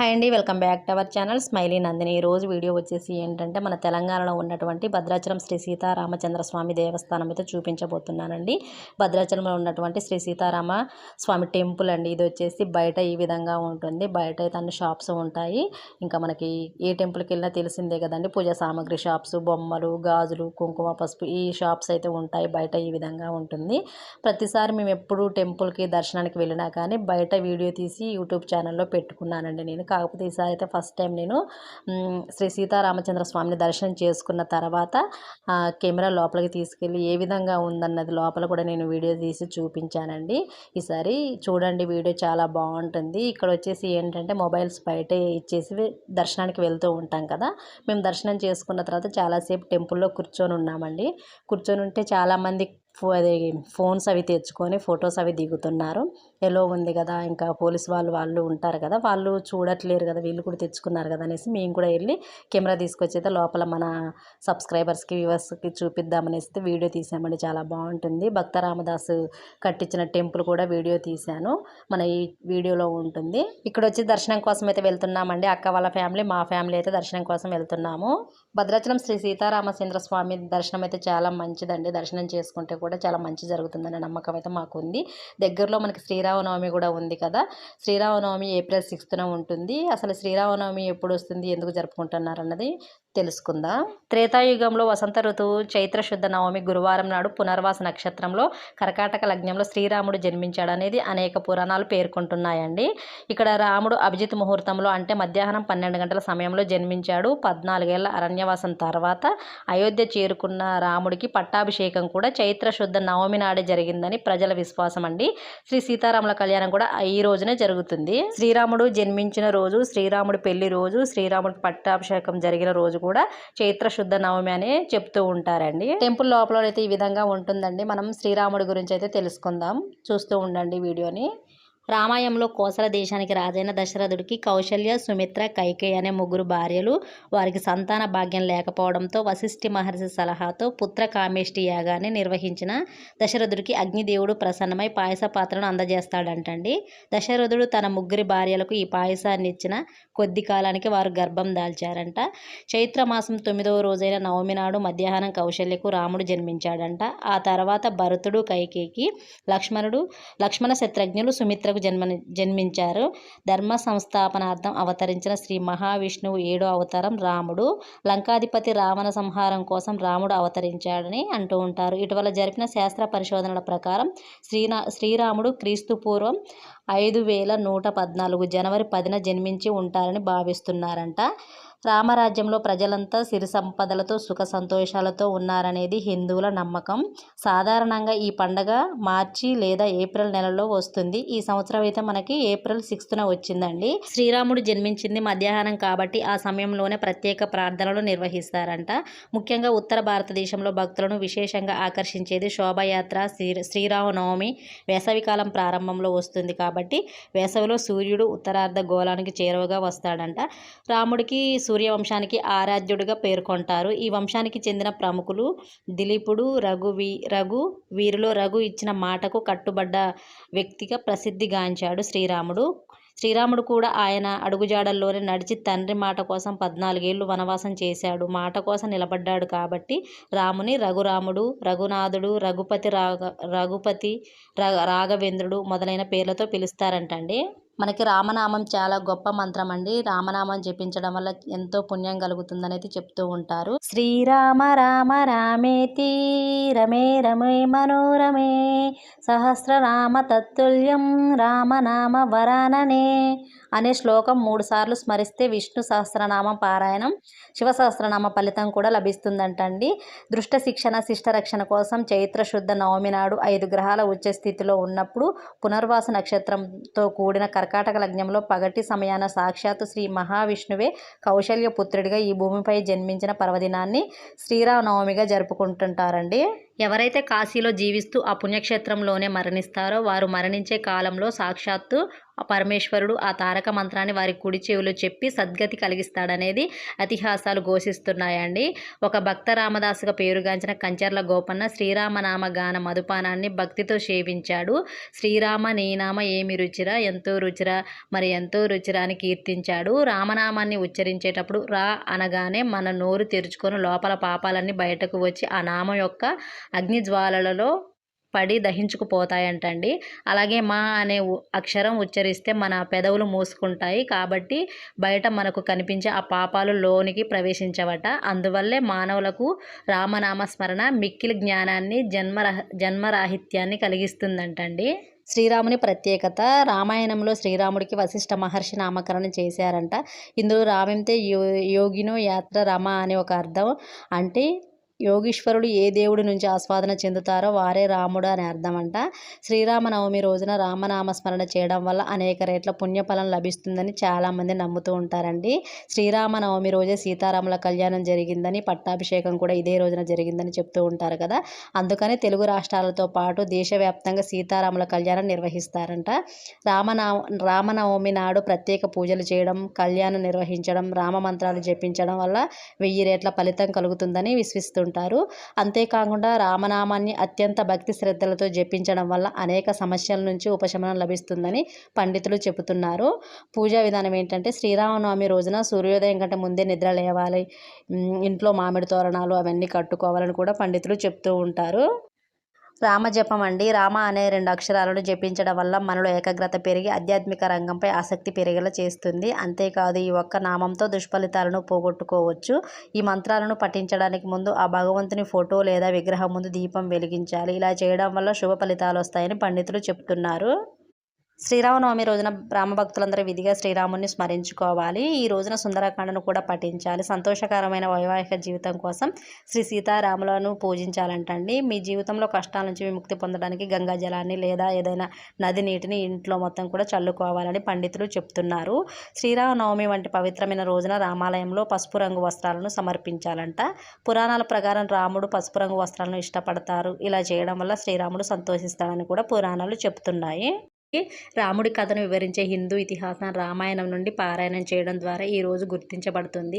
Hi అండి welcome back to our channel smiley Nandini. ఈ రోజు వీడియో వచ్చేసి ఏంటంటే మన తెలంగాణలో ఉన్నటువంటి భద్రాచలం శ్రీ సీతారామచంద్ర స్వామి దేవస్థానం అయితే చూపించబోతున్నానండి. భద్రాచలంలో ఉన్నటువంటి శ్రీ సీతారామ స్వామి టెంపుల్ అండి. ఇది వచ్చేసి బయట ఈ విధంగా ఉంటుంది. బయట అయితే అన్ని షాప్స్ ఉంటాయి. ఇంకా మనకి ఏ టెంపుల్కి వెళ్ళినా తెలిసిందే కదండి. పూజా సామాగ్రి షాప్స్ బొమ్మలు గాజులు కుంకుమ పసుపు ఈ షాప్స్ అయితే ఉంటాయి. బయట ఈ విధంగా ఉంటుంది. ప్రతిసారి మేము ఎప్పుడు టెంపుల్కి దర్శనానికి వెళ్ళినా కానీ బయట వీడియో తీసి యూట్యూబ్ ఛానల్లో పెట్టుకున్నానండి నేను. కాకపోతే ఈసారి అయితే ఫస్ట్ టైం నేను శ్రీ సీతారామచంద్ర స్వామిని దర్శనం చేసుకున్న తర్వాత కెమెరా లోపలికి తీసుకెళ్ళి ఏ విధంగా ఉందన్నది లోపల కూడా నేను వీడియో తీసి చూపించానండి. ఈసారి చూడండి వీడియో చాలా బాగుంటుంది. ఇక్కడ వచ్చేసి ఏంటంటే మొబైల్స్ బయట ఇచ్చేసి దర్శనానికి వెళ్తూ ఉంటాం కదా. మేము దర్శనం చేసుకున్న తర్వాత చాలాసేపు టెంపుల్లో కూర్చొని ఉన్నామండి. కూర్చొని ఉంటే చాలామంది అది ఫోన్స్ అవి తెచ్చుకొని ఫొటోస్ అవి దిగుతున్నారు. ఎలో ఉంది కదా ఇంకా పోలీస్ వాళ్ళు వాళ్ళు ఉంటారు కదా వాళ్ళు చూడట్లేరు కదా వీళ్ళు కూడా తెచ్చుకున్నారు కదా అనేసి మేము కూడా వెళ్ళి కెమెరా తీసుకొచ్చి అయితే లోపల మన సబ్స్క్రైబర్స్కి వ్యూవర్స్కి చూపిద్దామనేసి వీడియో తీసామండి. చాలా బాగుంటుంది. భక్త రామదాసు కట్టించిన టెంపుల్ కూడా వీడియో తీశాను. మన ఈ వీడియోలో ఉంటుంది. ఇక్కడ వచ్చి దర్శనం కోసం అయితే వెళ్తున్నామండి. అక్క వాళ్ళ ఫ్యామిలీ మా ఫ్యామిలీ అయితే దర్శనం కోసం వెళ్తున్నాము. భద్రాచలం శ్రీ సీతారామచంద్ర స్వామి దర్శనం అయితే చాలా మంచిదండి. దర్శనం చేసుకుంటే కూడా చాలా మంచి జరుగుతుందనే నమ్మకం అయితే మాకు ఉంది దగ్గరలో మనకి శ్రీరామనవమి కూడా ఉంది కదా. శ్రీరామనవమి ఏప్రిల్ సిక్స్త్న ఉంటుంది. అసలు శ్రీరామనవమి ఎప్పుడు వస్తుంది ఎందుకు జరుపుకుంటున్నారు అన్నది తెలుసుకుందాం? త్రేతాయుగంలో వసంత ఋతువు చైత్ర శుద్ధ నవమి గురువారం నాడు పునర్వాస నక్షత్రంలో కర్కాటక లగ్నంలో శ్రీరాముడు జన్మించాడు అనేది అనేక పురాణాలు పేర్కొంటున్నాయండి. ఇక్కడ రాముడు అభిజిత్ ముహూర్తంలో అంటే మధ్యాహ్నం పన్నెండు గంటల సమయంలో జన్మించాడు. పద్నాలుగేళ్ళ అరణ్యవాసం తర్వాత అయోధ్య చేరుకున్న రాముడికి పట్టాభిషేకం కూడా చైత్ర శుద్ధ నవమి నాడే జరిగిందని ప్రజల విశ్వాసం అండి. శ్రీ సీతారాముల కళ్యాణం కూడా ఈ రోజునే జరుగుతుంది. శ్రీరాముడు జన్మించిన రోజు శ్రీరాముడి పెళ్ళి రోజు శ్రీరాముడికి పట్టాభిషేకం జరిగిన రోజు కూడా చైత్ర శుద్ధ నవమి అని చెప్తూ ఉంటారండి. టెంపుల్ లోపల అయితే ఈ విధంగా ఉంటుందండి. మనం శ్రీరాముడి గురించి అయితే తెలుసుకుందాం. చూస్తూ ఉండండి వీడియోని. రామాయంలో కోసల దేశానికి రాజైన దశరథుడికి కౌశల్య సుమిత్ర కైకేయి అనే ముగ్గురు భార్యలు వారికి సంతాన భాగ్యం లేకపోవడంతో వశిష్ఠి మహర్షి సలహాతో పుత్ర కామేష్టి యాగాన్ని నిర్వహించిన దశరథుడికి అగ్నిదేవుడు ప్రసన్నమై పాయస పాత్రను అందజేస్తాడంటండి. దశరథుడు తన ముగ్గురి భార్యలకు ఈ పాయసాన్ని ఇచ్చిన కొద్ది కాలానికి వారు గర్భం దాల్చారంట. చైత్రమాసం తొమ్మిదవ రోజైన నవమి నాడు మధ్యాహ్నం కౌశల్యకు రాముడు జన్మించాడంట. ఆ తర్వాత భరతుడు కైకేయికి లక్ష్మణుడు లక్ష్మణ శత్రుఘ్నులు సుమిత్రకు జన్మ జన్మించారు. ధర్మ సంస్థాపనార్థం అవతరించిన శ్రీ మహావిష్ణువు ఏడో అవతారం రాముడు. లంకాధిపతి రావణ సంహారం కోసం రాముడు అవతరించాడని అంటూ ఉంటారు. ఇటీవల జరిపిన శాస్త్ర పరిశోధనల ప్రకారం శ్రీనా శ్రీరాముడు క్రీస్తు పూర్వం ఐదు వేల నూట పద్నాలుగు జనవరి పదిన జన్మించి ఉంటారని భావిస్తున్నారంట. రామరాజ్యంలో ప్రజలంతా సిరి సంపదలతో సుఖ సంతోషాలతో ఉన్నారనేది హిందువుల నమ్మకం. సాధారణంగా ఈ పండగ మార్చి లేదా ఏప్రిల్ నెలలో వస్తుంది. ఈ సంవత్సరం అయితే మనకి ఏప్రిల్ సిక్స్త్న వచ్చిందండి. శ్రీరాముడు జన్మించింది మధ్యాహ్నం కాబట్టి ఆ సమయంలోనే ప్రత్యేక ప్రార్థనలు నిర్వహిస్తారంట. ముఖ్యంగా ఉత్తర భారతదేశంలో భక్తులను విశేషంగా ఆకర్షించేది శోభయాత్ర శ్రీ శ్రీరామనవమి వేసవికాలం ప్రారంభంలో వస్తుంది కాబట్టి వేసవిలో సూర్యుడు ఉత్తరార్ధ గోళానికి చేరువగా వస్తాడంట. రాముడికి సూర్యవంశానికి ఆరాధ్యుడిగా పేర్కొంటారు. ఈ వంశానికి చెందిన ప్రముఖులు దిలీపుడు రఘు వీ రఘు వీరిలో రఘు ఇచ్చిన మాటకు కట్టుబడ్డ వ్యక్తిగా ప్రసిద్ధిగాంచాడు శ్రీరాముడు. శ్రీరాముడు కూడా ఆయన అడుగుజాడల్లోనే నడిచి తండ్రి మాట కోసం పద్నాలుగేళ్ళు వనవాసం చేశాడు. మాట కోసం నిలబడ్డాడు కాబట్టి రాముని రఘురాముడు రఘునాథుడు రఘుపతి రాఘ రఘుపతి రా రాఘవేంద్రుడు మొదలైన పేర్లతో పిలుస్తారంటండి. మనకి రామనామం చాలా గొప్ప మంత్రం అండి. రామనామం జపించడం వల్ల ఎంతో పుణ్యం కలుగుతుందని అయితే చెప్తూ ఉంటారు. శ్రీరామ రామ రామేతి రమే రమే మనోరమే సహస్రనామ తత్తుల్యం రామనామ వరాననే అనే శ్లోకం మూడుసార్లు స్మరిస్తే విష్ణు సహస్రనామ పారాయణం శివ సహస్రనామ ఫలితం కూడా లభిస్తుందంటండి. దృష్ట శిక్షణ శిష్ట రక్షణ కోసం చైత్ర శుద్ధ నవమి నాడు ఐదు గ్రహాల ఉచ్చ స్థితిలో ఉన్నప్పుడు పునర్వాస నక్షత్రంతో కూడిన కర్కాటక లగ్నంలో పగటి సమయాన సాక్షాత్తు శ్రీ మహావిష్ణువే కౌశల్య పుత్రుడిగా ఈ భూమిపై జన్మించిన పర్వదినాన్ని శ్రీరామనవమిగా జరుపుకుంటుంటారండి. ఎవరైతే కాశీలో జీవిస్తూ ఆ పుణ్యక్షేత్రంలోనే మరణిస్తారో వారు మరణించే కాలంలో సాక్షాత్తు పరమేశ్వరుడు ఆ తారక మంత్రాన్ని వారి కుడి చెవిలో చెప్పి సద్గతి కలిగిస్తాడనేది ఇతిహాసాలు ఘోషిస్తున్నాయండి. ఒక భక్త రామదాసుగా పేరుగాంచిన కంచర్ల గోపన్న శ్రీరామనామ గాన మధుపానాన్ని భక్తితో సేవించాడు. శ్రీరామ నీనామ ఏమి రుచిరా ఎంతో రుచిరా మరి ఎంతో రుచిరా అని కీర్తించాడు. రామనామాన్ని ఉచ్చరించేటప్పుడు రా అనగానే మన నోరు తెరుచుకొని లోపల పాపాలన్నీ బయటకు వచ్చి ఆ నామం యొక్క అగ్నిజ్వాలలలో పడి దహించుకుపోతాయంటండి. అలాగే మా అనే అక్షరం ఉచ్చరిస్తే మన పెదవులు మూసుకుంటాయి. కాబట్టి బయట మనకు కనిపించే ఆ పాపాలు లోనికి ప్రవేశించవట. అందువల్లే మానవులకు రామనామ స్మరణ మిక్కిలి జ్ఞానాన్ని జన్మరహ జన్మరాహిత్యాన్ని కలిగిస్తుందంటండి. శ్రీరాముని ప్రత్యేకత రామాయణంలో శ్రీరాముడికి వశిష్ఠ మహర్షి నామకరణం చేశారంట. ఇందులో రామింతే యో యోగినో యాత్ర రమ అనే ఒక అర్థం. అంటే యోగీశ్వరుడు ఏ దేవుడి నుంచి ఆస్వాదన చెందుతారో వారే రాముడు అని అర్థమంట. శ్రీరామనవమి రోజున రామనామ స్మరణ చేయడం వల్ల అనేక రేట్ల పుణ్యఫలం లభిస్తుందని చాలామంది నమ్ముతూ ఉంటారండి. శ్రీరామనవమి రోజే సీతారాముల కళ్యాణం జరిగిందని పట్టాభిషేకం కూడా ఇదే రోజున జరిగిందని చెప్తూ ఉంటారు కదా. అందుకని తెలుగు రాష్ట్రాలతో పాటు దేశవ్యాప్తంగా సీతారాముల కళ్యాణం నిర్వహిస్తారంట. రామనవ రామనవమి నాడు ప్రత్యేక పూజలు చేయడం కళ్యాణం నిర్వహించడం రామ మంత్రాలు జపించడం వల్ల వెయ్యి రేట్ల ఫలితం కలుగుతుందని విశ్వసిస్తుంటారు ఉంటారు అంతేకాకుండా రామనామాన్ని అత్యంత భక్తి శ్రద్ధలతో జపించడం వల్ల అనేక సమస్యల నుంచి ఉపశమనం లభిస్తుందని పండితులు చెబుతున్నారు. పూజా విధానం ఏంటంటే శ్రీరామనవమి రోజున సూర్యోదయం కంటే ముందే నిద్ర లేవాలి. ఇంట్లో మామిడి తోరణాలు అవన్నీ కట్టుకోవాలని కూడా పండితులు చెప్తూ ఉంటారు. రామజపం అండి రామ అనే రెండు అక్షరాలను జపించడం వల్ల మనలో ఏకాగ్రత పెరిగి ఆధ్యాత్మిక రంగంపై ఆసక్తి పెరిగేలా చేస్తుంది. అంతేకాదు ఈ ఒక్క నామంతో దుష్ఫలితాలను పోగొట్టుకోవచ్చు. ఈ మంత్రాలను పఠించడానికి ముందు ఆ భగవంతుని ఫోటో లేదా విగ్రహం ముందు దీపం వెలిగించాలి. ఇలా చేయడం వల్ల శుభ ఫలితాలు వస్తాయని పండితులు చెప్తున్నారు. శ్రీరామనవమి రోజున రామభక్తులందరూ విధిగా శ్రీరాముని స్మరించుకోవాలి. ఈ రోజున సుందరకాండను కూడా పఠించాలి. సంతోషకరమైన వైవాహిక జీవితం కోసం శ్రీ సీతారాములను పూజించాలంటండి. మీ జీవితంలో కష్టాల నుంచి విముక్తి పొందడానికి గంగా జలాన్ని లేదా ఏదైనా నది నీటిని ఇంట్లో మొత్తం కూడా చల్లుకోవాలని పండితులు చెప్తున్నారు. శ్రీరామనవమి వంటి పవిత్రమైన రోజున రామాలయంలో పసుపు రంగు వస్త్రాలను సమర్పించాలంట. పురాణాల ప్రకారం రాముడు పసుపు రంగు వస్త్రాలను ఇష్టపడతారు. ఇలా చేయడం వల్ల శ్రీరాముడు సంతోషిస్తాడని కూడా పురాణాలు చెప్తున్నాయి. రాముడి కథను వివరించే హిందూ ఇతిహాసం రామాయణం నుండి పారాయణం చేయడం ద్వారా ఈరోజు గుర్తించబడుతుంది.